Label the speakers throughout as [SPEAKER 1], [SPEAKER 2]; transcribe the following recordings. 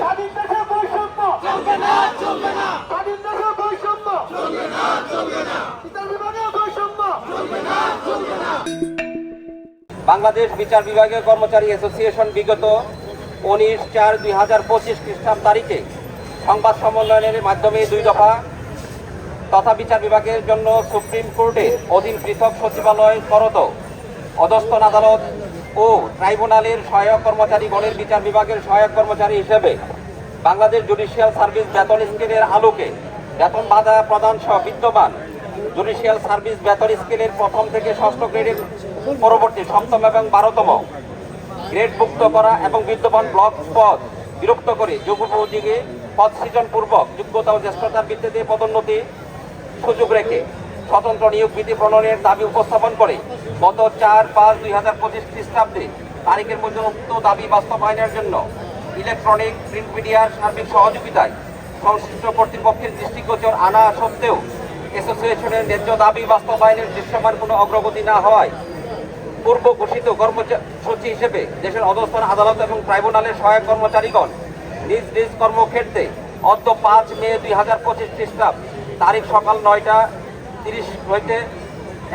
[SPEAKER 1] স্বাধীন দেশে বৈষম্য স্বাধীন দেশে বৈষম্য বিচার বিভাগে বৈষম্য
[SPEAKER 2] বাংলাদেশ বিচার বিভাগীয় কর্মচারী অ্যাসোসিয়েশন বিগত উনিশ চার দুই হাজার পঁচিশ খ্রিস্টাব্দ তারিখে সংবাদ সম্মেলনের মাধ্যমে দুই দফা তথা বিচার বিভাগের জন্য সুপ্রিম কোর্টে অধীন পৃথক সচিবালয় করত অধস্তন আদালত ও ট্রাইব্যুনালের সহায়ক কর্মচারীগণের বিচার বিভাগের সহায়ক কর্মচারী হিসেবে বাংলাদেশ জুডিশিয়াল সার্ভিস বেতন স্কেলের আলোকে বেতন বাধা প্রদান সহ বিদ্যমান জুডিশিয়াল সার্ভিস বেতন স্কেলের প্রথম থেকে ষষ্ঠ গ্রেডের পরবর্তী সপ্তম এবং বারোতম গ্রেডভুক্ত করা এবং বিদ্যমান ব্লক পদ বিরক্ত করে যোগ্যোপযোগী পদ সৃজন পূর্বক যোগ্যতা ও জ্যেষ্ঠতার ভিত্তিতে পদোন্নতি সুযোগ রেখে স্বতন্ত্র নিয়োগ বিধি প্রণয়নের দাবি উপস্থাপন করে গত চার পাঁচ দুই হাজার পঁচিশ খ্রিস্টাব্দে তারিখের উক্ত দাবি বাস্তবায়নের জন্য ইলেকট্রনিক, প্রিন্ট মিডিয়ার সার্বিক সহযোগিতায় সংশ্লিষ্ট কর্তৃপক্ষের দৃষ্টিগোচর আনা সত্ত্বেও অ্যাসোসিয়েশনের ন্যায্য দাবি বাস্তবায়নের দৃশ্যমান কোনো অগ্রগতি না হওয়ায় পূর্ব ঘোষিত কর্মসূচি হিসেবে দেশের অধস্থান আদালত এবং ট্রাইব্যুনালের সহায়ক কর্মচারীগণ নিজ নিজ কর্মক্ষেত্রে অদ্য পাঁচ মে দুই হাজার পঁচিশ খ্রিস্টাব্দ তারিখ সকাল নয়টা তিরিশ হইতে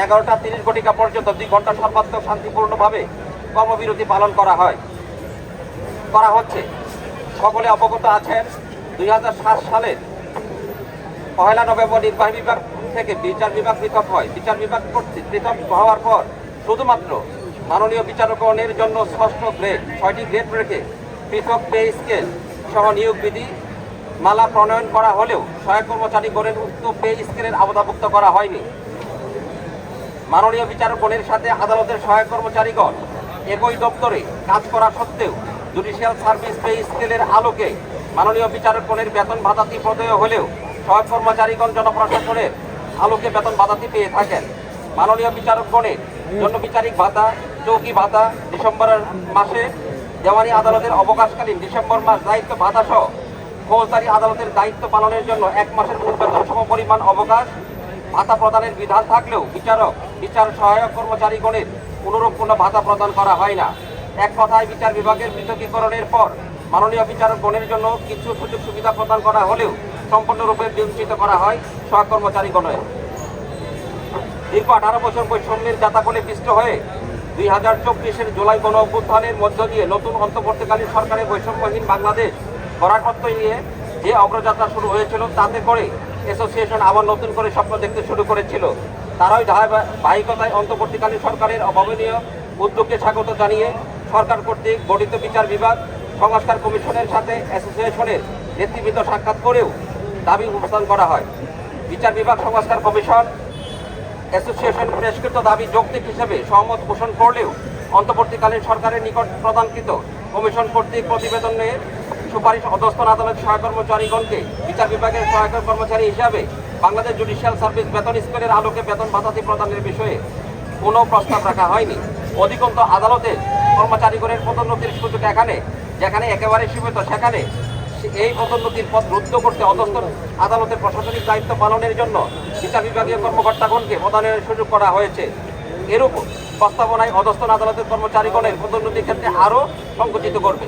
[SPEAKER 2] এগারোটা তিরিশ ঘটিকা পর্যন্ত দুই ঘণ্টা সর্বাত্মক শান্তিপূর্ণভাবে কর্মবিরতি পালন করা হয়। করা হচ্ছে। সকলে অবগত আছেন, দুই হাজার সাত সালের পহেলা নভেম্বর নির্বাহী বিভাগ থেকে বিচার বিভাগ পৃথক হয়। বিচার বিভাগ কর্তৃক পৃথক হওয়ার পর শুধুমাত্র মাননীয় বিচারকগণের জন্য ষষ্ঠ গ্রেড, ছয়টি গ্রেড রেখে পৃথক পে স্কেল সহ নিয়োগ বিধি মালা প্রণয়ন করা হলেও সহায়ক কর্মচারীগণের উক্ত পে স্কেলের আওতাভুক্ত করা হয়নি। মাননীয় বিচারকগণের সাথে আদালতের সহায়ক কর্মচারীগণ একই দপ্তরে কাজ করা সত্ত্বেও জুডিশিয়াল সার্ভিস পে স্কেলের আলোকে মাননীয় বিচারকগণের বেতন ভাতাতি প্রদেয় হলেও সহায়ক কর্মচারীগণ জনপ্রশাসনের আলোকে বেতন ভাতাতি পেয়ে থাকেন। মাননীয় বিচারকগণের জন্য বিচারিক ভাতা চৌকি ভাতা, ডিসেম্বরের মাসে দেওয়ানি আদালতের অবকাশকালীন ডিসেম্বর মাস দায়িত্ব ভাতা সহ ফৌজদারি আদালতের দায়িত্ব পালনের জন্য এক মাসের মূল বেতন সমপরিমাণ অবকাশ ভাতা প্রদানের বিধান থাকলেও বিচারক, বিচার সহায়ক কর্মচারীগণের অনুরূপ কোনো ভাতা প্রদান করা হয় না। এক কথায় বিচার বিভাগের পৃথকীকরণের পর মাননীয় বিচারকগণের জন্য কিছু সুযোগ সুবিধা প্রদান করা হলেও সম্পূর্ণরূপে বিবেচিত করা হয় সহায়ক কর্মচারীগণের। দীর্ঘ আঠারো বছর বৈষম্যের জাতাকলে পিষ্ট হয়ে দুই হাজার চব্বিশের জুলাই গণ অভ্যুত্থানের মধ্য দিয়ে নতুন অন্তর্বর্তীকালীন সরকারের বৈষম্যহীন বাংলাদেশ তত্ত্ব নিয়ে যে অগ্রযাত্রা শুরু হয়েছিল, তাতে করে অ্যাসোসিয়েশন আবার নতুন করে স্বপ্ন দেখতে শুরু করেছিল। তারাই ধারাবাহিকতায় অন্তর্বর্তীকালীন সরকারের অভাবনীয় উদ্যোগকে স্বাগত জানিয়ে সরকার কর্তৃক গঠিত বিচার বিভাগ, সংস্কার কমিশনের সাথে অ্যাসোসিয়েশনের নেতৃবৃন্দ সাক্ষাৎ করেও দাবি উপস্থাপন করা হয়। বিচার বিভাগ, সংস্কার কমিশন অ্যাসোসিয়েশন পেশকৃত দাবি যৌক্তিক হিসেবে সহমত পোষণ করলেও অন্তর্বর্তীকালীন সরকারের নিকট প্রদানকৃত কমিশন কর্তৃক প্রতিবেদনের সুপারিশ অধস্থ আদালত সহায়ক কর্মচারীগণকে বিচার বিভাগের সহায়ক কর্মচারী হিসাবে বাংলাদেশ জুডিশিয়াল সার্ভিস বেতন স্কেলের আলোকে বেতন ভাতাতি প্রদানের বিষয়ে কোনো প্রস্তাব রাখা হয়নি। অধিকন্ত আদালতে কর্মচারীগণের পদোন্নতির সুযোগ এখানে, যেখানে একেবারে সীমিত, সেখানে এই পদোন্নতির পদ রুদ্ধ করতে অধস্তন আদালতের প্রশাসনিক দায়িত্ব পালনের জন্য বিচার বিভাগীয় কর্মকর্তাগণকে প্রদানের সুযোগ করা হয়েছে। এরূপ প্রস্তাবনায় অধস্তন আদালতের কর্মচারীগণের পদোন্নতির ক্ষেত্রে আরও সংকুচিত করবে।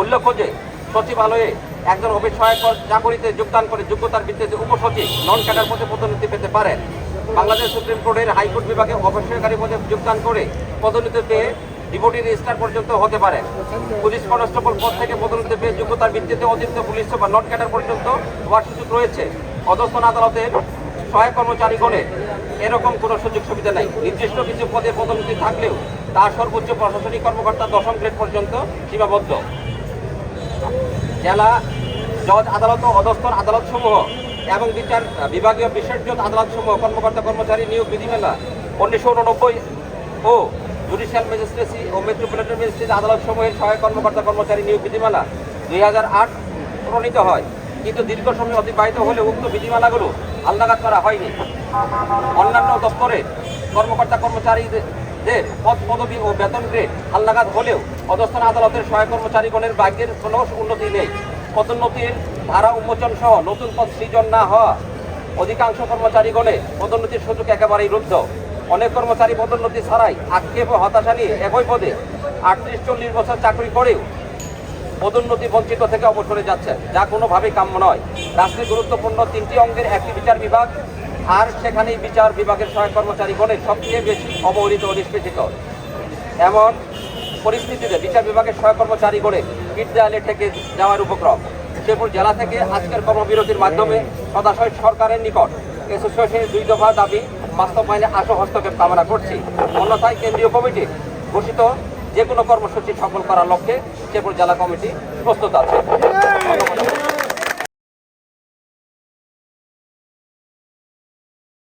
[SPEAKER 2] উল্লেখ্য যে সচিবালয়ে একজন অফিস সহায়ক চাকরিতে যোগদান করে যোগ্যতার ভিত্তিতে উপসচিব নন ক্যাডার পদে পদোন্নতি পেতে পারেন। বাংলাদেশ সুপ্রিম কোর্টের হাইকোর্ট বিভাগে অবশ্যকারী পদে যোগদান করে পদোন্নতি পেয়ে ডিপুটি রেজিস্ট্রার পর্যন্ত হতে পারেন। পুলিশ কনস্টেবল পদ থেকে পদোন্নতি পেয়ে যোগ্যতার ভিত্তিতে অতিরিক্ত পুলিশ বা নন ক্যাডার পর্যন্ত হওয়ার সুযোগ রয়েছে। অধস্তন আদালতের সহায়ক কর্মচারীগণের এরকম কোনো সুযোগ সুবিধা নেই। নির্দিষ্ট কিছু পদে পদোন্নতি থাকলেও তা সর্বোচ্চ প্রশাসনিক কর্মকর্তা দশম গ্রেড পর্যন্ত সীমাবদ্ধ। জেলা জজ আদালত ও অধস্তন আদালত সমূহ এবং বিচার বিভাগীয় বিশেষজ্ঞ আদালত সমূহ কর্মকর্তা কর্মচারী নিয়োগ বিধিমালা, উনিশশো উননব্বই ও জুডিশিয়াল ম্যাজিস্ট্রেসি ও মেট্রোপলিটন ম্যাজিস্ট্রেট আদালত সমূহের সহায়ক কর্মকর্তা কর্মচারী নিয়োগ বিধিমালা দুই হাজার আট প্রণীত হয়। কিন্তু দীর্ঘ সময় অতিবাহিত হলে উক্ত বিধিমালাগুলো হালনাগাদ করা হয়নি। অন্যান্য দপ্তরের কর্মকর্তা কর্মচারীদের পদ পদবি ও বেতন গ্রেড হালনাগাদ হলেও অধস্থান আদালতের সহায়ক কর্মচারীগণের ভাগ্যের কোনো উন্নতি নেই। পদোন্নতির ধারা উন্মোচন সহ নতুন পদ সৃজন না হওয়া অধিকাংশ কর্মচারীগণে পদোন্নতির সুযোগ একেবারেই রুদ্ধ। অনেক কর্মচারী পদোন্নতি ছাড়াই আক্ষেপ ও হতাশা নিয়ে একই পদে আটত্রিশ চল্লিশ বছর চাকরি করেও পদোন্নতি বঞ্চিত থেকে অবসরে যাচ্ছেন, যা কোনোভাবেই কাম্য নয়। রাষ্ট্রের গুরুত্বপূর্ণ তিনটি অঙ্গের একটি বিচার বিভাগ আর সেখানেই বিচার বিভাগের সহায়ক কর্মচারীগণের সবচেয়ে বেশি অবহেলিত ও নিষ্পেষিত। এমন পরিস্থিতিতে বিচার বিভাগের সহায়ক কর্মচারীগণের দেয়ালে ঠেকে যাওয়ার উপক্রম। শেরপুর জেলা থেকে আজকের কর্মবিরতির মাধ্যমে সদাশয় সরকারের নিকট অ্যাসোসিয়েশনের দুই দফা দাবি বাস্তবায়নে আশু হস্তক্ষেপ কামনা করছি। অন্যথায় কেন্দ্রীয় কমিটি ঘোষিত যে কোনো কর্মসূচি সফল করার লক্ষ্যে শেরপুর জেলা কমিটি প্রস্তুত আছে।